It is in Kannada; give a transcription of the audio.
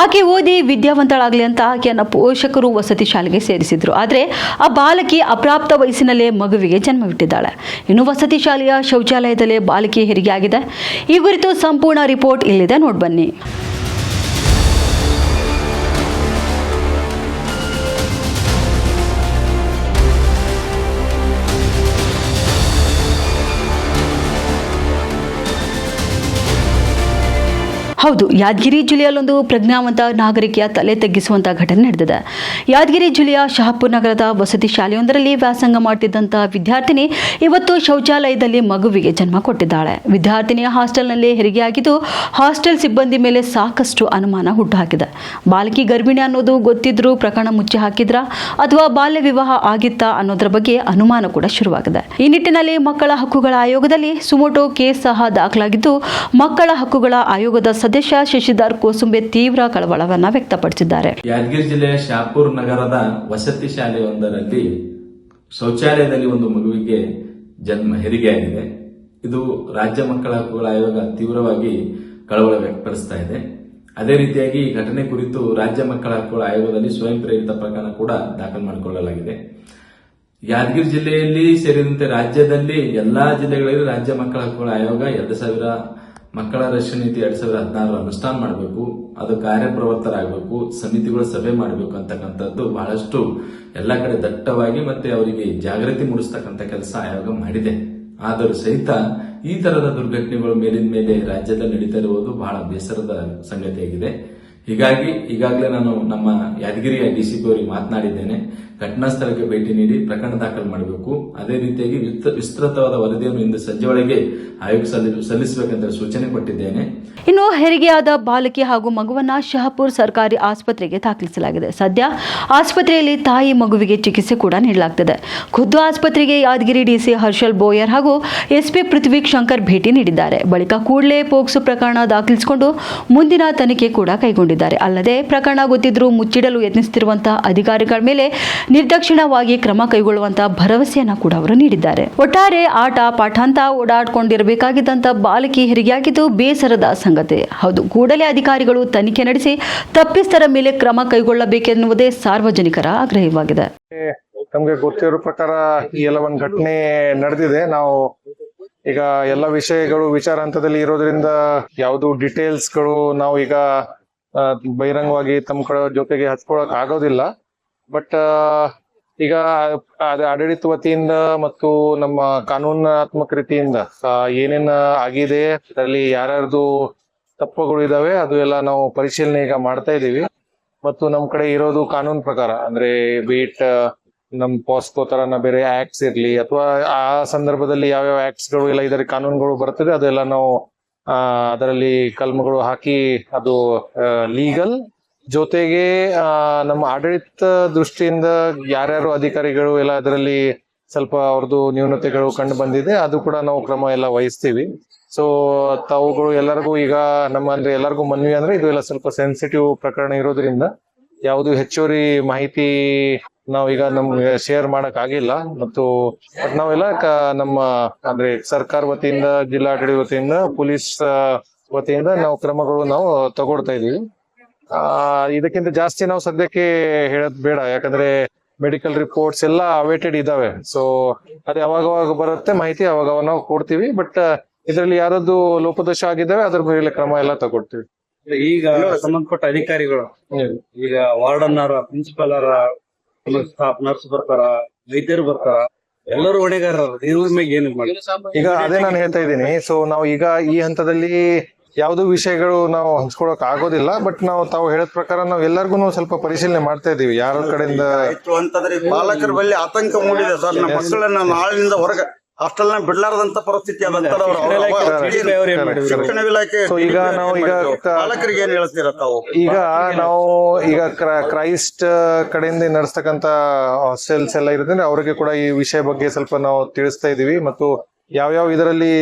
ಆಕೆ ಓದಿ ವಿದ್ಯಾವಂತಳಾಗಲಿ ಅಂತ ಆಕೆಯನ್ನು ಪೋಷಕರು ವಸತಿ ಶಾಲೆಗೆ ಸೇರಿಸಿದ್ರು. ಆದರೆ ಆ ಬಾಲಕಿ ಅಪ್ರಾಪ್ತ ವಯಸ್ಸಿನಲ್ಲೇ ಮಗುವಿಗೆ ಜನ್ಮವಿಟ್ಟಿದ್ದಾಳೆ ಇನ್ನು ವಸತಿ ಶಾಲೆಯ ಶೌಚಾಲಯದಲ್ಲೇ ಬಾಲಕಿ ಹೆರಿಗೆ ಆಗಿದೆ ಈ ಕುರಿತು ಸಂಪೂರ್ಣ ರಿಪೋರ್ಟ್ ಇಲ್ಲಿದೆ. ನೋಡ್ಬನ್ನಿ ಹೌದು, ಯಾದಗಿರಿ ಜಿಲ್ಲೆಯಲ್ಲೊಂದು ಪ್ರಜ್ಞಾವಂತ ನಾಗರಿಕೆಯ ತಲೆ ತಗ್ಗಿಸುವಂತ ಘಟನೆ ನಡೆದಿದೆ. ಯಾದಗಿರಿ ಜಿಲ್ಲೆಯ ಶಹಾಪುರ್ ನಗರದ ವಸತಿ ಶಾಲೆಯೊಂದರಲ್ಲಿ ವ್ಯಾಸಂಗ ಮಾಡ್ತಿದ್ದಂಥ ವಿದ್ಯಾರ್ಥಿನಿ ಇವತ್ತು ಶೌಚಾಲಯದಲ್ಲಿ ಮಗುವಿಗೆ ಜನ್ಮ ಕೊಟ್ಟಿದ್ದಾಳೆ. ವಿದ್ಯಾರ್ಥಿನಿಯ ಹಾಸ್ಟೆಲ್ನಲ್ಲಿ ಹೆರಿಗೆಯಾಗಿದ್ದು, ಹಾಸ್ಟೆಲ್ ಸಿಬ್ಬಂದಿ ಮೇಲೆ ಸಾಕಷ್ಟು ಅನುಮಾನ ಹುಟ್ಟುಹಾಕಿದೆ. ಬಾಲಕಿ ಗರ್ಭಿಣಿ ಅನ್ನೋದು ಗೊತ್ತಿದ್ರೂ ಪ್ರಕರಣ ಮುಚ್ಚಿ ಹಾಕಿದ್ರ ಅಥವಾ ಬಾಲ್ಯ ವಿವಾಹ ಆಗಿತ್ತಾ ಅನ್ನೋದ್ರ ಬಗ್ಗೆ ಅನುಮಾನ ಕೂಡ ಶುರುವಾಗಿದೆ. ಈ ನಿಟ್ಟಿನಲ್ಲಿ ಮಕ್ಕಳ ಹಕ್ಕುಗಳ ಆಯೋಗದಲ್ಲಿ ಸುಮೋಟೋ ಕೇಸ್ ಸಹ ದಾಖಲಾಗಿದ್ದು, ಮಕ್ಕಳ ಹಕ್ಕುಗಳ ಆಯೋಗದ ಸದಸ್ಯ ಶಶಿಧರ್ ಕೋಸುಂಬೆ ತೀವ್ರ ಕಳವಳವನ್ನು ವ್ಯಕ್ತಪಡಿಸಿದ್ದಾರೆ. ಯಾದಗಿರಿ ಜಿಲ್ಲೆಯ ಶಾಪುರ್ ನಗರದ ವಸತಿ ಶಾಲೆಯೊಂದರಲ್ಲಿ ಶೌಚಾಲಯದಲ್ಲಿ ಒಂದು ಮಗುವಿಗೆ ಜನ್ಮ ಹೆರಿಗೆಯಾಗಿದೆ ಇದು ರಾಜ್ಯ ಮಕ್ಕಳ ಹಕ್ಕುಗಳ ಆಯೋಗ ತೀವ್ರವಾಗಿ ಕಳವಳ ವ್ಯಕ್ತಪಡಿಸ್ತಾ ಇದೆ. ಅದೇ ರೀತಿಯಾಗಿ ಈ ಘಟನೆ ಕುರಿತು ರಾಜ್ಯ ಮಕ್ಕಳ ಹಕ್ಕುಗಳ ಆಯೋಗದಲ್ಲಿ ಸ್ವಯಂ ಪ್ರೇರಿತ ಪ್ರಕರಣ ಕೂಡ ದಾಖಲು ಮಾಡಿಕೊಳ್ಳಲಾಗಿದೆ. ಯಾದಗಿರಿ ಜಿಲ್ಲೆಯಲ್ಲಿ ಸೇರಿದಂತೆ ರಾಜ್ಯದಲ್ಲಿ ಎಲ್ಲಾ ಜಿಲ್ಲೆಗಳಲ್ಲಿ ರಾಜ್ಯ ಮಕ್ಕಳ ಹಕ್ಕುಗಳ ಆಯೋಗ ಎರಡು ಸಾವಿರ ಮಕ್ಕಳ ರಕ್ಷಣೆ ನೀತಿ ಎರಡ್ ಸಾವಿರದ ಹದಿನಾರು ಅನುಷ್ಠಾನ ಮಾಡಬೇಕು, ಅದು ಕಾರ್ಯಪ್ರವೃತ್ತರಾಗಬೇಕು ಸಮಿತಿಗಳು ಸಭೆ ಮಾಡಬೇಕು ಅಂತಕ್ಕಂಥದ್ದು ಬಹಳಷ್ಟು ಎಲ್ಲ ಕಡೆ ದಟ್ಟವಾಗಿ ಮತ್ತೆ ಅವರಿಗೆ ಜಾಗೃತಿ ಮೂಡಿಸ್ತಕ್ಕಂಥ ಕೆಲಸ ಆಯೋಗ ಮಾಡಿದೆ. ಆದರೂ ಸಹಿತ ಈ ತರದ ದುರ್ಘಟನೆಗಳು ಮೇಲಿನ ಮೇಲೆ ರಾಜ್ಯದಲ್ಲಿ ನಡೀತಾ ಇರುವುದು ಬಹಳ ಬೇಸರದ ಸಂಗತಿಯಾಗಿದೆ. ಹೀಗಾಗಿ ಈಗಾಗಲೇ ನಾನು ನಮ್ಮ ಯಾದಗಿರಿಯ ಡಿಸಿಪಿ ಅವರಿಗೆ ಮಾತನಾಡಿದ್ದೇನೆ. ಘಟನಾ ಸ್ಥಳಕ್ಕೆ ಭೇಟಿ ನೀಡಿ ಪ್ರಕರಣ ದಾಖಲು ಮಾಡಬೇಕು. ಅದೇ ರೀತಿಯಾಗಿ ವಿಸ್ತ- ವಿಸ್ತೃತವಾದ ವರದಿಯನ್ನು ಇಂದು ಸಂಜೆ ಒಳಗೆ ಆಯೋಗ ಸಲ್ಲಿಸಬೇಕೆಂದ ಸೂಚನೆ ಕೊಟ್ಟಿದ್ದೇನೆ. ಇನ್ನು ಹೆರಿಗೆಯಾದ ಬಾಲಕಿ ಹಾಗೂ ಮಗುವನ್ನ ಶಹಪುರ್ ಸರ್ಕಾರಿ ಆಸ್ಪತ್ರೆಗೆ ದಾಖಲಿಸಲಾಗಿದೆ. ಸದ್ಯ ಆಸ್ಪತ್ರೆಯಲ್ಲಿ ತಾಯಿ ಮಗುವಿಗೆ ಚಿಕಿತ್ಸೆ ಕೂಡ ನೀಡಲಾಗ್ತದೆ. ಖುದ್ದು ಆಸ್ಪತ್ರೆಗೆ ಯಾದಗಿರಿ ಡಿಸಿ ಹರ್ಷಲ್ ಬೋಯರ್ ಹಾಗೂ ಎಸ್ಪಿ ಪೃಥ್ವಿ ಶಂಕರ್ ಭೇಟಿ ನೀಡಿದ್ದಾರೆ. ಬಳಿಕ ಕೂಡಲೇ ಪೋಕ್ಸೋ ಪ್ರಕರಣ ದಾಖಲಿಸಿಕೊಂಡು ಮುಂದಿನ ತನಿಖೆ ಕೂಡ ಕೈಗೊಂಡಿದ್ದಾರೆ ಅಲ್ಲದೆ ಪ್ರಕರಣ ಗೊತ್ತಿದ್ರೂ ಮುಚ್ಚಿಡಲು ಯತ್ನಿಸುತ್ತಿರುವಂತಹ ಅಧಿಕಾರಿಗಳ ಮೇಲೆ ನಿರ್ದಕ್ಷಿಣವಾಗಿ ಕ್ರಮ ಕೈಗೊಳ್ಳುವಂತಹ ಭರವಸೆಯನ್ನ ಕೂಡ ಅವರು ನೀಡಿದ್ದಾರೆ. ಒಟ್ಟಾರೆ ಆಟ ಪಾಠಾಂತ ಓಡಾಡ್ಕೊಂಡಿರಬೇಕಾಗಿದ್ದಂತ ಬಾಲಕಿ ಹೆರಿಗೆಯಾಗಿದ್ದು ಬೇಸರದ ಸಂಗತಿ. ಹೌದು, ಕೂಡಲೇ ಅಧಿಕಾರಿಗಳು ತನಿಖೆ ನಡೆಸಿ ತಪ್ಪಿಸ್ಥರ ಮೇಲೆ ಕ್ರಮ ಕೈಗೊಳ್ಳಬೇಕೆನ್ನುವುದೇ ಸಾರ್ವಜನಿಕರ ಆಗ್ರಹವಾಗಿದೆ. ತಮಗೆ ಗೊತ್ತಿರೋ ಪ್ರಕಾರ ಈ ಎಲ್ಲ ಒಂದು ಘಟನೆ ನಡೆದಿದೆ. ನಾವು ಈಗ ಎಲ್ಲ ವಿಷಯಗಳು ವಿಚಾರ ಹಂತದಲ್ಲಿ ಇರೋದ್ರಿಂದ ಯಾವುದು ಡೀಟೇಲ್ಸ್ಗಳು ನಾವು ಈಗ ಬಹಿರಂಗವಾಗಿ ತಮ್ಮ ಕಡೆ ಜೊತೆಗೆ ಹಚ್ಕೊಳಕ್ ಆಗೋದಿಲ್ಲ. ಬಟ್ ಈಗ ಆಡಳಿತ ವತಿಯಿಂದ ಮತ್ತು ನಮ್ಮ ಕಾನೂನಾತ್ಮಕ ರೀತಿಯಿಂದ ಏನೇನ್ ಆಗಿದೆ, ಅದರಲ್ಲಿ ಯಾರ್ಯಾರ್ದು ತಪ್ಪುಗಳು ಇದಾವೆ, ಅದು ಎಲ್ಲ ನಾವು ಪರಿಶೀಲನೆ ಈಗ ಮಾಡ್ತಾ ಇದೀವಿ ಮತ್ತು ನಮ್ಮ ಕಡೆ ಇರೋದು ಕಾನೂನು ಪ್ರಕಾರ, ಅಂದ್ರೆ ಬೀಟ್ ನಮ್ ಪಾಸ್ಕೋ ತರನ ಬೇರೆ ಆಕ್ಟ್ಸ್ ಇರ್ಲಿ, ಅಥವಾ ಆ ಸಂದರ್ಭದಲ್ಲಿ ಯಾವ್ಯಾವ ಆಕ್ಟ್ಸ್ಗಳು ಎಲ್ಲ ಇದರ ಕಾನೂನುಗಳು ಬರ್ತದೆ, ಅದೆಲ್ಲ ನಾವು ಅದರಲ್ಲಿ ಕಲ್ಮಗಳು ಹಾಕಿ ಅದು ಲೀಗಲ್ ಜೊತೆಗೆ ನಮ್ಮ ಆಡಳಿತ ದೃಷ್ಟಿಯಿಂದ ಯಾರ್ಯಾರು ಅಧಿಕಾರಿಗಳು ಎಲ್ಲ ಅದರಲ್ಲಿ ಸ್ವಲ್ಪ ಅವ್ರದ್ದು ನ್ಯೂನತೆಗಳು ಕಂಡು ಬಂದಿದೆ, ಅದು ಕೂಡ ನಾವು ಕ್ರಮ ಎಲ್ಲ ವಹಿಸ್ತೀವಿ. ಸೊ ತಾವುಗಳು ಎಲ್ಲರಿಗೂ ಈಗ ನಮ್ಮ ಅಂದ್ರೆ ಎಲ್ಲರಿಗೂ ಮನವಿ ಅಂದ್ರೆ ಇದು ಎಲ್ಲ ಸ್ವಲ್ಪ ಸೆನ್ಸಿಟಿವ್ ಪ್ರಕರಣ ಇರೋದ್ರಿಂದ, ಯಾವುದು ಹೆಚ್ಚುವರಿ ಮಾಹಿತಿ ನಾವೀಗ ನಮ್ಗೆ ಶೇರ್ ಮಾಡಕ್ ಆಗಿಲ್ಲ. ಮತ್ತು ಬಟ್ ನಾವೆಲ್ಲ ನಮ್ಮ ಅಂದ್ರೆ ಸರ್ಕಾರ ವತಿಯಿಂದ ಜಿಲ್ಲಾಡಳಿತ ವತಿಯಿಂದ ಪೊಲೀಸ್ ವತಿಯಿಂದ ನಾವು ಕ್ರಮಗಳು ನಾವು ತಗೊಳ್ತಾ ಇದೀವಿ. ಆ ಇದಕ್ಕಿಂತ ಜಾಸ್ತಿ ನಾವು ಸದ್ಯಕ್ಕೆ ಹೇಳದ್ ಬೇಡ. ಯಾಕಂದ್ರೆ ಮೆಡಿಕಲ್ ರಿಪೋರ್ಟ್ಸ್ ಎಲ್ಲ ಅವೇಟೆಡ್ ಇದಾವೆ. ಸೊ ಅದು ಯಾವಾಗವಾಗ ಬರುತ್ತೆ ಮಾಹಿತಿ ಅವಾಗ ನಾವು ಕೊಡ್ತೀವಿ. ಬಟ್ ಇದರಲ್ಲಿ ಯಾರದ್ದು ಲೋಪದೋಷ ಆಗಿದ್ದಾವೆ ಅದ್ರ ಮೇಲೆ ಕ್ರಮ ಎಲ್ಲ ತಗೊಳ್ತೀವಿ. ಈಗ ಸಂಬಂಧಪಟ್ಟ ಅಧಿಕಾರಿಗಳು ಈಗ ವಾರ್ಡನ್ ಅವರ ಪ್ರಿನ್ಸಿಪಲ್ ಅವರ ಸ್ಟಾಫ್ ನರ್ಸ್ ಬರ್ತಾರ ವೈದ್ಯರು ಬರ್ತಾರ ಎಲ್ಲರೂ ಹೊಣೆಗಾರರು ಇವ್ರ ಮೇಲೆ ಏನು ಮಾಡಿ ಈಗ ಅದೇ ನಾನು ಹೇಳ್ತಾ ಇದ್ದೀನಿ. ಸೊ ನಾವು ಈಗ ಈ ಹಂತದಲ್ಲಿ ಯಾವ್ದು ವಿಷಯಗಳು ನಾವು ಹಂಚ್ಕೊಳಕ್ ಆಗೋದಿಲ್ಲ ಬಟ್ ನಾವು ತಾವು ಹೇಳಿದ ಪ್ರಕಾರ ನಾವು ಎಲ್ಲರಿಗೂ ಸ್ವಲ್ಪ ಪರಿಶೀಲನೆ ಮಾಡ್ತಾ ಇದೀವಿ. ಯಾರ ಕಡೆಯಿಂದ ಅಂತಂದ್ರೆ ಪಾಲಕರ ಬಳಿ ಆತಂಕ ಮೂಡಿದೆ ಸರ್. ನಮ್ಮ ಮಕ್ಕಳನ್ನ ನಾಳಿನಿಂದ ಹೊರಗೆ ಹಾಸ್ಟೆಲ್ನ ಬಿಡಲಾರದಂತ ಪರಿಸ್ಥಿತಿ ಅದಂತರ? ಶಿಕ್ಷಣ ಇಲಾಖೆ ಈಗ ನಾವು ಈಗ ಪಾಲಕರಿಗೆ ಏನ್ ಹೇಳ್ತೀರ ತಾವು? ಈಗ ನಾವು ಈಗ ಕ್ರೈಸ್ಟ್ ಕಡೆಯಿಂದ ನಡೆಸ್ತಕ್ಕಂತ ಹಾಸ್ಟೆಲ್ಸ್ ಎಲ್ಲ ಇರುತ್ತೆ ಅವ್ರಿಗೆ ಕೂಡ ಈ ವಿಷಯ ಬಗ್ಗೆ ಸ್ವಲ್ಪ ನಾವು ತಿಳಿಸ್ತಾ ಇದೀವಿ ಮತ್ತು ಯಾವ್ಯಾವ ಇದರಲ್ಲಿ